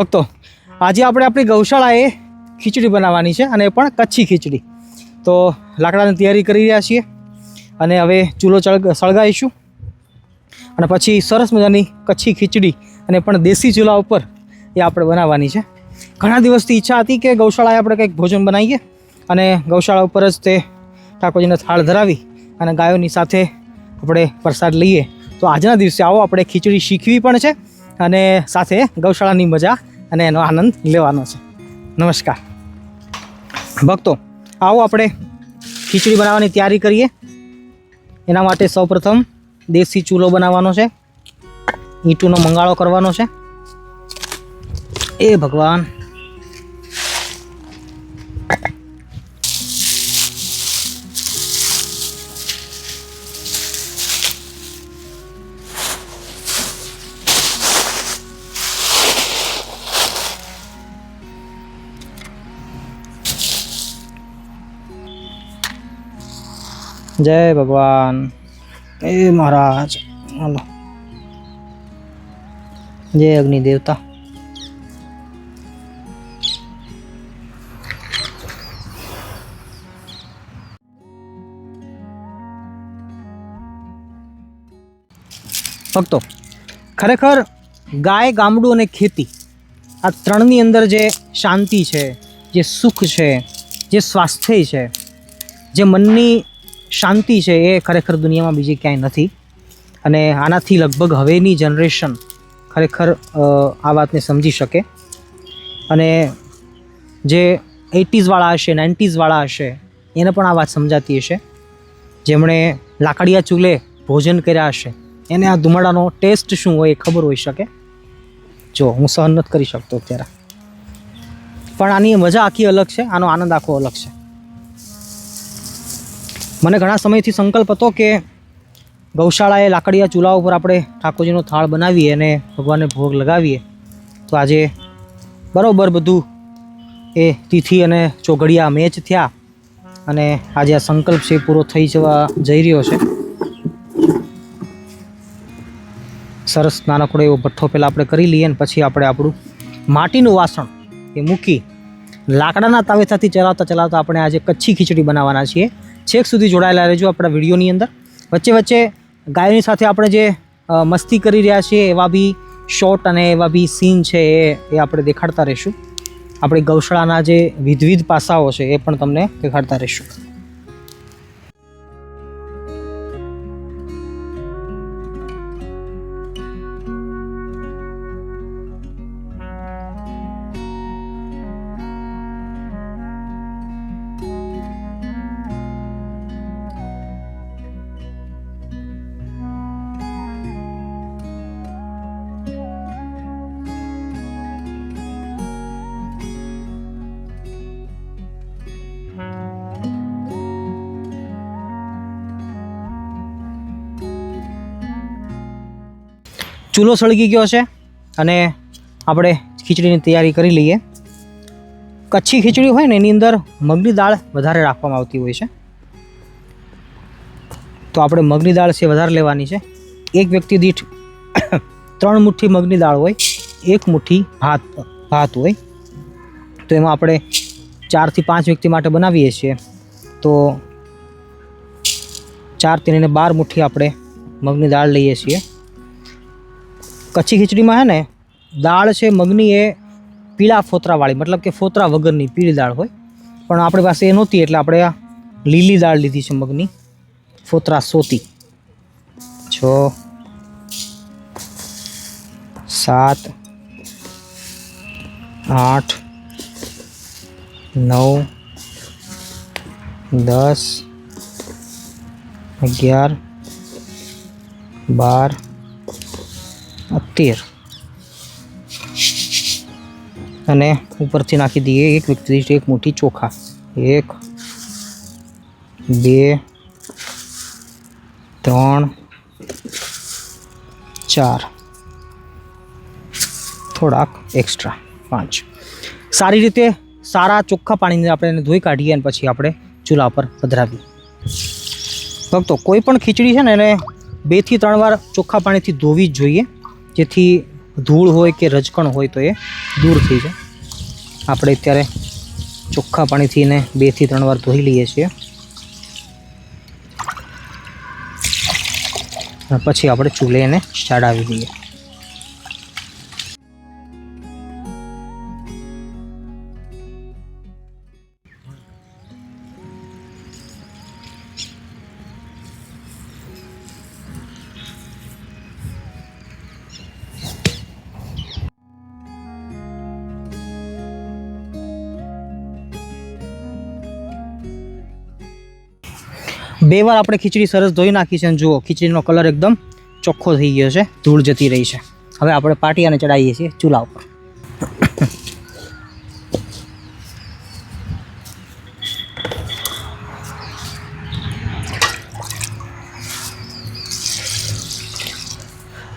ભક્તો, આજે આપણે આપણી ગૌશાળાએ ખીચડી બનાવવાની છે અને એ પણ કચ્છી ખીચડી. તો લાકડાની તૈયારી કરી રહ્યા છીએ અને હવે ચૂલો સળગાવીશું. અને પછી સરસ મજાની કચ્છી ખીચડી અને પણ દેશી ચૂલા ઉપર એ આપણે બનાવવાની છે. ઘણા દિવસથી ઈચ્છા હતી કે ગૌશાળાએ આપણે કંઈક ભોજન બનાવીએ અને ગૌશાળા ઉપર જ તે ઠાકોરજીને થાળ ધરાવી અને ગાયોની સાથે આપણે પ્રસાદ લઈએ. તો આજના દિવસે આવો આપણે ખીચડી શીખવી પણ છે અને સાથે ગૌશાળાની મજા અને એનો આનંદ લેવાનો છે. નમસ્કાર. ભક્તો, આવો આપણે ખીચડી બનાવવાની તૈયારી કરીએ. એના માટે સૌપ્રથમ દેશી ચૂલો બનાવવાનો છે. ઈંટુનો મંગાળો કરવાનો છે. એ ભગવાન. જય ભગવાન. એ મહારાજ, હાલો. જય અગ્નિ દેવતા ભક્તો, ખરેખર ગાય, ગામડું અને ખેતી આ ત્રણની અંદર જે શાંતિ છે, જે સુખ છે, જે સ્વાસ્થ્ય છે, જે મનની શાંતિ છે એ ખરેખર દુનિયામાં બીજી ક્યાંય નથી. અને આનાથી લગભગ હવેની જનરેશન ખરેખર આ વાતને સમજી શકે. અને જે એટીઝવાળા હશે, નાઇન્ટીઝવાળા હશે, એને પણ આ વાત સમજાતી હશે. જેમણે લાકડિયા ચૂલે ભોજન કર્યા હશે, એને આ ધુમાડાનો ટેસ્ટ શું હોય એ ખબર હોઈ શકે? જો, હું સહન નથી કરી શકતો અત્યારે. પણ આની મજા આખી અલગ છે, આનો આનંદ આખો અલગ છે. મને ઘણા સમયથી સંકલ્પ હતો કે ગૌશાળાએ લાકડીયા ચૂલા ઉપર આપણે ઠાકોરજીનો થાળ બનાવીએ અને ભગવાનને ભોગ લગાવીએ. તો આજે બરાબર બધું એ તિથિ અને ચોઘડિયા મેચ થયા અને આજે આ સંકલ્પ છે પૂરો થઈ જવા જઈ રહ્યો છે. સરસ નાનકડો એવો ભઠ્ઠો પહેલાં આપણે કરી લઈએ અને પછી આપણે આપણું માટીનું વાસણ એ મૂકી લાકડાના તાવેથાથી ચલાવતા ચલાવતા આપણે આજે કચ્છી ખીચડી બનાવવાના છીએ. છેક સુધી જોડાયેલા રહેજો આપણા વિડીયોની અંદર. વચ્ચે વચ્ચે ગાયોની સાથે આપણે જે મસ્તી કરી રહ્યા છીએ, એવા બી શોર્ટ અને એવા બી સીન છે એ એ આપણે દેખાડતા રહીશું. આપણી ગૌશાળાના જે વિધવિધ પાસાઓ છે એ પણ તમને દેખાડતા રહીશું. ચૂલો સળગી ગયો છે અને આપણે ખીચડીની તૈયારી કરી લઈએ. કચ્છી ખીચડી હોય ને, એની અંદર મગની દાળ વધારે રાખવામાં આવતી હોય છે. તો આપણે મગની દાળ છે વધારે લેવાની છે. એક વ્યક્તિ દીઠ ત્રણ મુઠ્ઠી મગની દાળ હોય, એક મુઠ્ઠી ભાત ભાત હોય. તો એમાં આપણે ચારથી પાંચ વ્યક્તિ માટે બનાવીએ છીએ. તો ચાર તેને બાર મુઠ્ઠી આપણે મગની દાળ લઈએ છીએ. કચ્છી ખીચડીમાં હે ને, દાળ છે, મગની એ પીળા ફોતરાવાળી, મતલબ કે ફોતરા વગરની પીળી દાળ હોય. પણ આપણી પાસે એ નહોતી, એટલે આપણે લીલી દાળ લીધી છે મગની, ફોતરા સોતી. છ, સાત, આઠ, નવ, દસ, અગિયાર, બાર તેર. અને ઉપરથી નાખી દઈએ એક વ્યક્તિ એક મુઠ્ઠી ચોખા. એક, બે, ત્રણ, ચાર. થોડાક એક્સ્ટ્રા પાંચ. સારી રીતે સારા ચોખ્ખા પાણીને આપણે એને ધોઈ કાઢીએ અને પછી આપણે ચૂલા પર પધરાવીએ. ભક્તો, કોઈ પણ ખીચડી છે ને, એને બેથી ત્રણ વાર ચોખ્ખા પાણીથી ધોવી જ જોઈએ. જેથી ધૂળ હોય કે રજકણ હોય તો એ દૂર થઈ જાય. આપણે અત્યારે ચોખ્ખા પાણીથી એને બેથી ત્રણ વાર ધોઈ લઈએ છીએ. પછી આપણે ચૂલે એને ચડાવી દઈએ. બે વાર આપણે ખીચડી સરસ ધોઈ નાખી છે અને જુઓ, ખીચડીનો કલર એકદમ ચોખ્ખો થઈ ગયો છે, ધૂળ જતી રહી છે. હવે આપણે પાટિયાને ચડાવીએ છીએ ચૂલા ઉપર.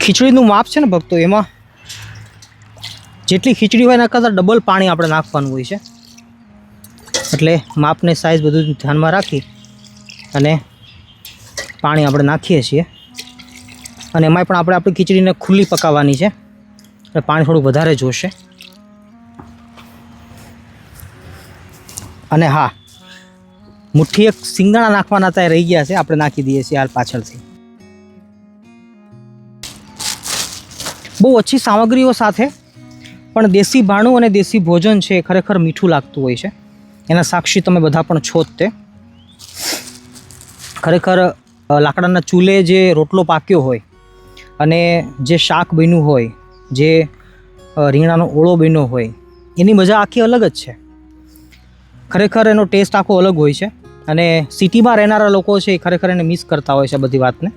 ખીચડીનું માપ છે ને ભક્તો, એમાં જેટલી ખીચડી હોય એના કરતાં ડબલ પાણી આપણે નાખવાનું હોય છે. એટલે માપને સાઇઝ બધું ધ્યાનમાં રાખી અને પાણી આપણે નાખીએ છીએ. અને એમાંય પણ આપણે આપણી ખીચડીને ખુલ્લી પકાવવાની છે. એટલે પાણી થોડું વધારે જોશે. અને હા, મુઠ્ઠી એક સિંગાણા નાખવાના હતા રહી ગયા છે. આપણે નાખી દઈએ છીએ હાલ પાછળથી. બહુ ઓછી સામગ્રીઓ સાથે, પણ દેશી ભાણું અને દેશી ભોજન છે એ ખરેખર મીઠું લાગતું હોય છે. એના સાક્ષી તમે બધા પણ છો જ તે. ખરેખર લાકડાના ચૂલે જે રોટલો પાક્યો હોય અને જે શાક બન્યું હોય, જે રીંગણાનો ઓળો બન્યો હોય, એની મજા આખી અલગ જ છે. ખરેખર એનો ટેસ્ટ આખો અલગ હોય છે અને સિટીમાં રહેનારા લોકો છે એ ખરેખર એને મિસ કરતા હોય છે બધી વાતને.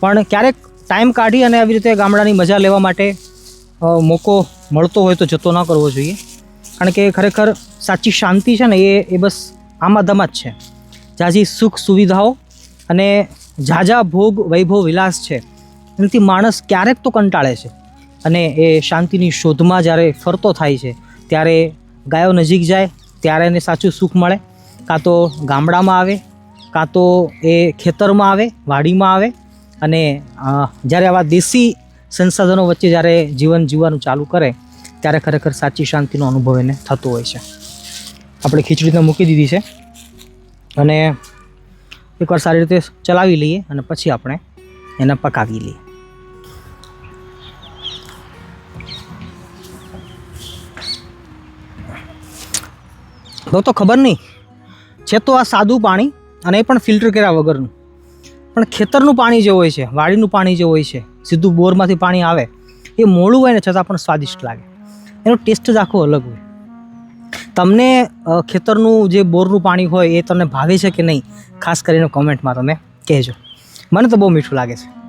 પણ ક્યારેક ટાઈમ કાઢી અને આવી રીતે ગામડાની મજા લેવા માટે મોકો મળતો હોય તો જતો ન કરવો જોઈએ. કારણ કે ખરેખર સાચી શાંતિ છે ને એ એ બસ આમાં ધમ જ છે. જાજી સુખ સુવિધાઓ અને ઝાઝા ભોગ વૈભવ વિલાસ છે. એનાથી માણસ ક્યારેક તો કંટાળે છે અને એ શાંતિની શોધમાં જ્યારે ફરતો થાય છે, ત્યારે ગાયો નજીક જાય, ત્યારે એને સાચું સુખ મળે. કાં તો ગામડામાં આવે, કાં તો એ ખેતરમાં આવે, વાડીમાં આવે અને જ્યારે આવા દેશી સંસાધનો વચ્ચે જ્યારે જીવન જીવવાનું ચાલુ કરે, ત્યારે ખરેખર સાચી શાંતિનો અનુભવ એને થતો હોય છે. આપણે ખીચડીને મૂકી દીધી છે અને એકવાર સારી રીતે ચલાવી લઈએ અને પછી આપણે એને પકાવી લઈએ. તો ખબર નહીં. છે તો આ સાદું પાણી અને એ પણ ફિલ્ટર કર્યા વગરનું. પણ ખેતરનું પાણી જે હોય છે, વાડીનું પાણી જે હોય છે, સીધું બોરમાંથી પાણી આવે, એ મોળું હોય ને છતાં પણ સ્વાદિષ્ટ લાગે. એનો ટેસ્ટ જ આખો અલગ હોય. તમને ખેતરનું જે બોરનું પાણી હોય એ તમને ભાવે છે કે નહીં? ખાસ કરીને કોમેન્ટમાં તમે કહેજો. મને તો બહુ મીઠું લાગે છે.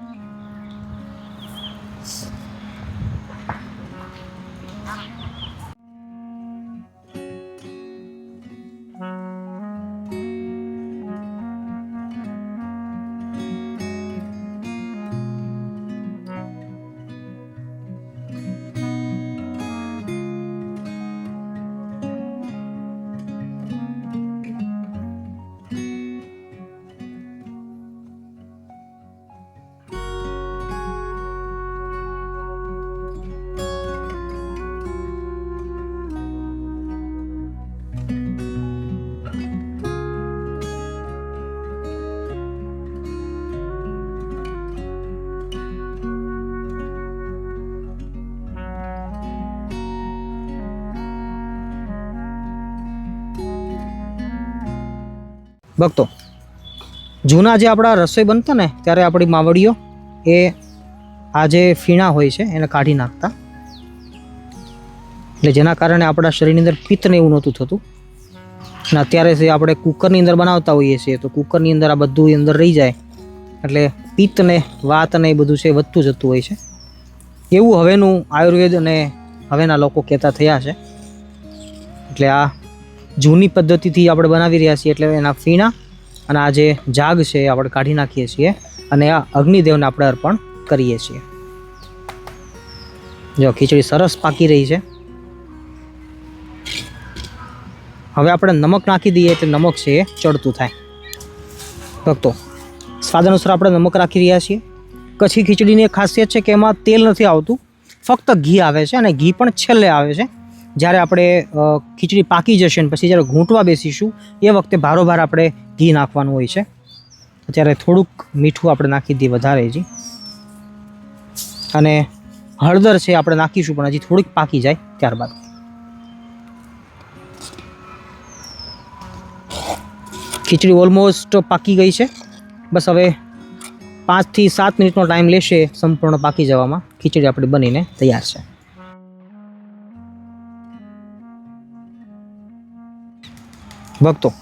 ભક્તો, જૂના જે આપણા રસોઈ બનતા ને, ત્યારે આપણી માવડીઓ એ આ જે ફીણા હોય છે, એને કાઢી નાખતા. એટલે જેના કારણે આપણા શરીરની અંદર પિત્ત ને એવું નહોતું થતું. અને અત્યારે જે આપણે કુકરની અંદર બનાવતા હોઈએ છીએ, તો કુકરની અંદર આ બધું અંદર રહી જાય. એટલે પિત્તને વાત ને એ બધું છે વધતું જતું હોય છે. એવું હવેનું આયુર્વેદ અને હવેના લોકો કહેતા થયા છે. એટલે આ જૂની પદ્ધતિથી આપણે બનાવી રહ્યા છીએ એટલે એના ફીણા અને આ જે જાગ છે એ આપણે કાઢી નાખીએ છીએ અને આ અગ્નિદેવને આપણે અર્પણ કરીએ છીએ. જો ખીચડી સરસ પાકી રહી છે. હવે આપણે નમક નાખી દઈએ એટલે નમક છે એ ચડતું થાય. ભક્તો, સ્વાદ અનુસાર આપણે નમક રાખી રહ્યા છીએ. કચ્છી ખીચડીની એક ખાસિયત છે કે એમાં તેલ નથી આવતું. ફક્ત ઘી આવે છે અને ઘી પણ છેલ્લે આવે છે. જ્યારે આપણે ખીચડી પાકી જશે ને પછી જ્યારે ઘૂંટવા બેસીશું, એ વખતે ભારોભાર આપણે ઘી નાખવાનું હોય છે. અત્યારે થોડુંક મીઠું આપણે નાખી દઈએ વધારે જી અને હળદર છે આપણે નાખીશું, પણ હજી થોડીક પાકી જાય ત્યારબાદ. ખીચડી ઓલમોસ્ટ પાકી ગઈ છે. બસ હવે પાંચથી સાત મિનિટનો ટાઈમ લેશે સંપૂર્ણ પાકી જવામાં. ખીચડી આપણી બનીને તૈયાર છે. ભક્તો,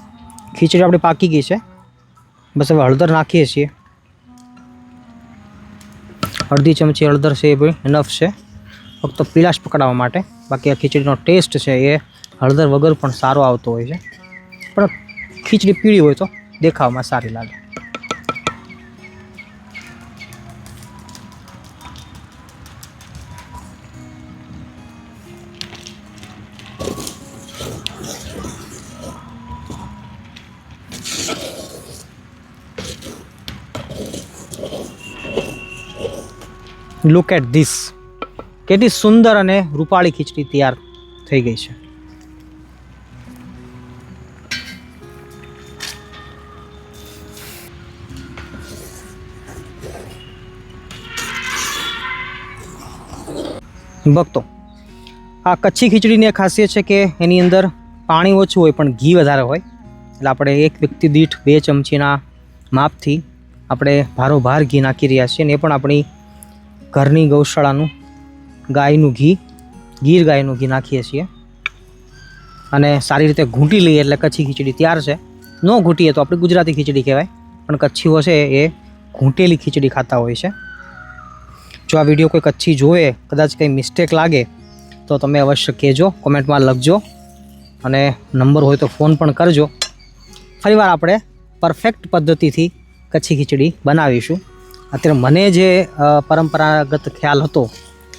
ખીચડી આપણી પાકી ગઈ છે. બસ હવે હળદર નાખીએ છીએ. અડધી ચમચી હળદર છે એ ભાઈ એનફ છે. ફક્ત પીલાશ પકડાવવા માટે. બાકી આ ખીચડીનો ટેસ્ટ છે એ હળદર વગર પણ સારો આવતો હોય છે. પણ ખીચડી પીળી હોય તો દેખાવમાં સારી લાગે. લુક એટ ધીસ કેટલી સુંદર અને રૂપાળી ખીચડી તૈયાર થઈ ગઈ છે. ભક્તો, આ કચ્છી ખીચડીની ખાસિયત છે કે એની અંદર પાણી ઓછું હોય પણ ઘી વધારે હોય. એટલે આપણે એક વ્યક્તિ દીઠ બે ચમચીના માપથી આપણે ભારોભાર ઘી નાખી રહ્યા છીએ અને એ પણ આપણી ઘરની ગૌશાળાનું ગાયનું ઘી, ગીર ગાયનું ઘી નાખીએ છીએ. અને સારી રીતે ઘૂંટી લઈએ એટલે કચ્છી ખીચડી તૈયાર છે. ન ઘૂંટીએ તો આપણી ગુજરાતી ખીચડી કહેવાય, પણ કચ્છીઓ છે એ ઘૂંટેલી ખીચડી ખાતા હોય છે. જો આ વીડિયો કોઈ કચ્છી જોવે, કદાચ કંઈ મિસ્ટેક લાગે, તો તમે અવશ્ય કહેજો, કોમેન્ટમાં લખજો, અને નંબર હોય તો ફોન પણ કરજો. ફરીવાર આપણે પરફેક્ટ પદ્ધતિથી કચ્છી ખીચડી બનાવીશું. અત્યારે મને જે પરંપરાગત ખ્યાલ હતો,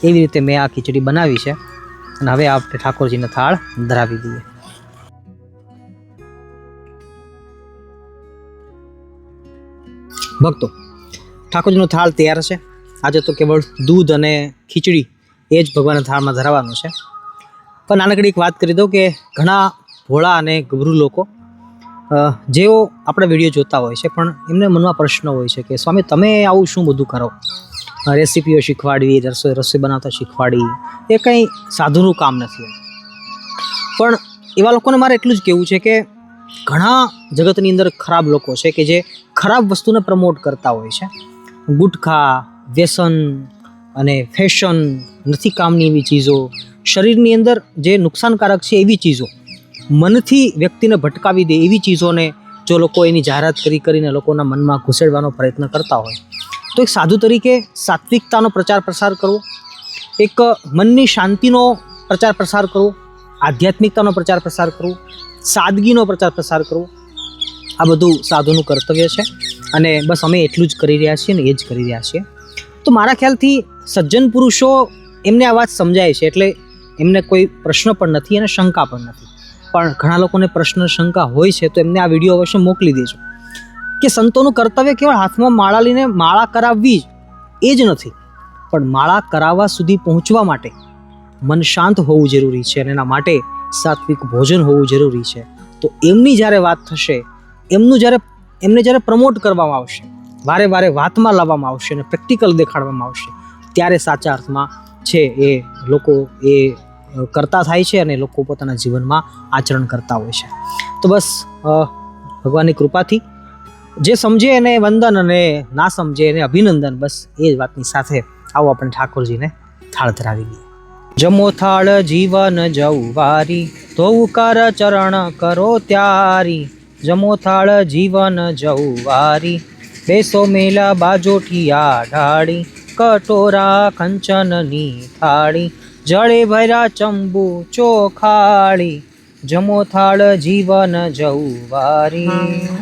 એવી રીતે મેં આ ખીચડી બનાવી છે. અને હવે આપણે ઠાકોરજીને થાળ ધરાવી દઈએ. ભક્તો, ઠાકોરજીનો થાળ તૈયાર છે. આજે તો કેવળ દૂધ અને ખીચડી એ જ ભગવાનના થાળમાં ધરાવવાનું છે. પણ નાનકડી એક વાત કરી દઉં કે ઘણા ભોળા અને ગભરું લોકો જેઓ આપણા વીડિયો જોતા હોય છે, પણ એમને મનમાં પ્રશ્ન હોય છે કે, સ્વામી, તમે આવું શું બધું કરો? રેસીપીઓ શીખવાડવી રસોઈ રસોઈ બનાવતા શીખવાડી, એ કંઈ સાધુનું કામ નથી પણ એવા લોકોને મારે એટલું જ કહેવું છે કે, ઘણા જગતની અંદર ખરાબ લોકો છે કે જે ખરાબ વસ્તુને પ્રમોટ કરતા હોય છે. ગુટખા, વ્યસન અને ફેશન નથી કામની એવી ચીજો. શરીરની અંદર જે નુકસાનકારક છે એવી ચીજો. મનથી વ્યક્તિને ભટકાવી દે એવી ચીજોને જો લોકો એની જાહેરાત કરી કરીને લોકોના મનમાં ઘૂસેડવાનો પ્રયત્ન કરતા હોય. તો એક સાધુ તરીકે સાત્વિકતાનો પ્રચાર પ્રસાર કરવો, એક મનની શાંતિનો પ્રચાર પ્રસાર કરવો, આધ્યાત્મિકતાનો પ્રચાર પ્રસાર કરવો, સાદગીનો પ્રચાર પ્રસાર કરવો, આ બધું સાધુનું કર્તવ્ય છે અને બસ અમે એટલું જ કરી રહ્યા છીએ ને એ જ કરી રહ્યા છીએ. તો મારા ખ્યાલથી સજ્જન પુરુષો એમને આ વાત સમજાય છે એટલે એમને કોઈ પ્રશ્ન પણ નથી અને શંકા પણ નથી. પણ ઘણા લોકોને પ્રશ્ન શંકા હોય છે, તો એમને આ વીડિયો અવશ્ય મોકલી દેજો. કે સંતોનું કર્તવ્ય કેવળ હાથમાં માળા લઈને માળા કરાવવી જ, એ જ નથી. પણ માળા કરાવવા સુધી પહોંચવા માટે મન શાંત હોવું જરૂરી છે અને એના માટે સાત્વિક ભોજન હોવું જરૂરી છે. તો એમની જ્યારે વાત થશે, એમનું જ્યારે, એમને જ્યારે પ્રમોટ કરવામાં આવશે, વારે વારે વાતમાં લાવવામાં આવશે અને પ્રેક્ટિકલ દેખાડવામાં આવશે, ત્યારે સાચા અર્થમાં છે એ લોકો એ કરતા થાય છે અને લોકો પોતાના જીવનમાં આચરણ કરતા હોય છે. તો બસ ભગવાનની કૃપાથી જે સમજે એને વંદન અને ના સમજે એને અભિનંદન, બસ એ જ વાતની સાથે આવો આપણે ઠાકોરજીને થાળ ધરાવી દઈએ જમો થાળ જીવન જવું વારી ધોવું કર ચરણ કરો ત્યારી. જમો થાળ જીવન જવું વારી બેસો મેલા બાજોઠિયા ઢાળી, કટોરા કંચનની થાળી. જળે ભર્યા ચંબુ ચોખાળી જમો થાળ જીવન જવું વારી